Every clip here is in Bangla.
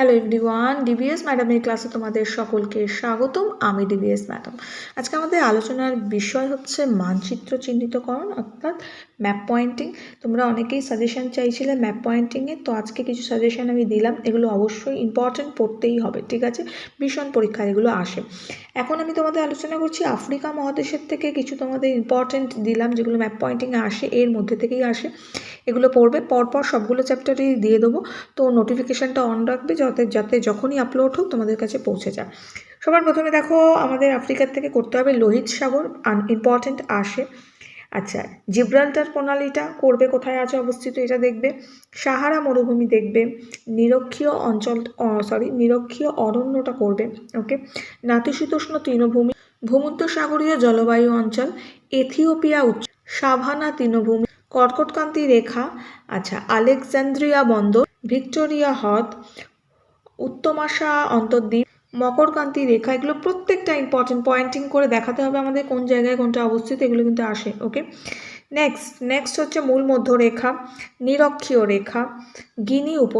হ্যালো এভরিওয়ান ডিবিএস ম্যাডামের ক্লাসে তোমাদের সকলকে স্বাগতম, আমি ডিবিএস ম্যাডাম আজকে আমাদের আলোচনার বিষয় হচ্ছে মানচিত্র চিহ্নিতকরণ, অর্থাৎ ম্যাপ পয়েন্টিং তোমরা অনেকেই সাজেশন চাইছিলে ম্যাপ পয়েন্টিংয়ে তো আজকে কিছু সাজেশন আমি দিলাম, এগুলো অবশ্যই ইম্পর্টেন্ট পড়তেই হবে, ঠিক আছে? ভীষণ পরীক্ষা এগুলো আসে। এখন আমি তোমাদের আলোচনা করছি আফ্রিকা মহাদেশের থেকে কিছু তোমাদের ইম্পর্টেন্ট দিলাম, যেগুলো ম্যাপ পয়েন্টিংয়ে আসে, এর মধ্যে থেকেই আসে। এগুলো পড়বে, পরপর সবগুলো চ্যাপ্টারই দিয়ে দেবো। তো নোটিফিকেশানটা অন রাখবে যাতে যাতে যখনই আপলোড হোক তোমাদের কাছে পৌঁছে যায়। সবার প্রথমে দেখো, আমাদের আফ্রিকার থেকে করতে হবে লোহিত সাগর ইম্পর্টেন্ট আসে। আচ্ছা জিব্রাল্টার প্রণালীটা করবে কোথায় আছে অবস্থিত এটা দেখবে। সাহারা মরুভূমি দেখবে। নিরক্ষীয় অঞ্চল সরি নিরক্ষীয় অরণ্যটা করবে ওকে নাতিশীতোষ্ণ তৃণভূমি ভূমধ্যসাগরীয় জলবায়ু অঞ্চল, এথিওপিয়া উচ্চ, সাভানা তৃণভূমি কর্কটকান্তি রেখা আচ্ছা আলেকজান্দ্রিয়া বন্দর, ভিক্টোরিয়া হ্রদ উত্তমাশা অন্তর্দ্বীপ মকরকান্তি, রেখা, এগুলো প্রত্যেকটা ইম্পর্টেন্ট পয়েন্টিং করে দেখাতে হবে আমাদের কোন জায়গায় কোনটা অবস্থিত, এগুলো কিন্তু আসে ওকে নেক্সট নেক্সট হচ্ছে মূল মধ্যরেখা, নিরক্ষীয় রেখা, গিনি উপ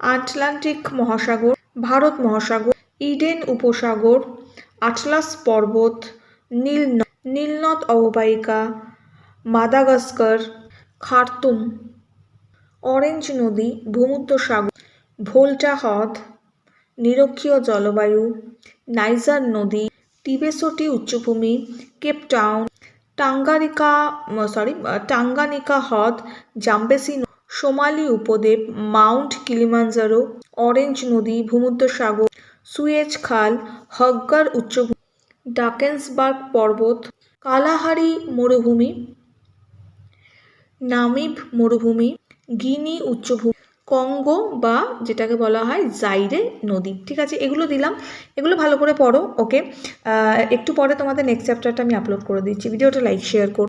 আটলান্টিক মহাসাগর, ভারত মহাসাগর, ইডেন উপসাগর, আটলাস পর্বত, নীল নীলনদ অববাহিকা, মাদাগাস্কার, খার্তুম, অরেঞ্জ নদী, ভূমধ্যসাগর ভোল্টা হ্রদ নিরক্ষীয় জলবায়ু, নাইজার নদী টিবেসোটি উচ্চভূমি কেপটাউন টাঙ্গারিকা সরি টাঙ্গানিকা হ্রদ, জাম্বেসি সোমালি উপদ্বীপ, মাউন্ট কিলিমাঞ্জারো, অরেঞ্জ নদী, ভূমধ্যসাগর, সুয়েজ খাল, হগ্গার উচ্চভূমি, ডাকেন্সবার্গ পর্বত, কালাহারি মরুভূমি, নামিব মরুভূমি, গিনি উচ্চভূমি কঙ্গো বা যেটাকে বলা হয় জাইরে নদী। ঠিক আছে, এগুলো দিলাম। এগুলো ভালো করে পড়ো, ওকে? একটু পরে তোমাদের নেক্সট চ্যাপ্টারটা আমি আপলোড করে দিচ্ছি। ভিডিওটা লাইক শেয়ার করো।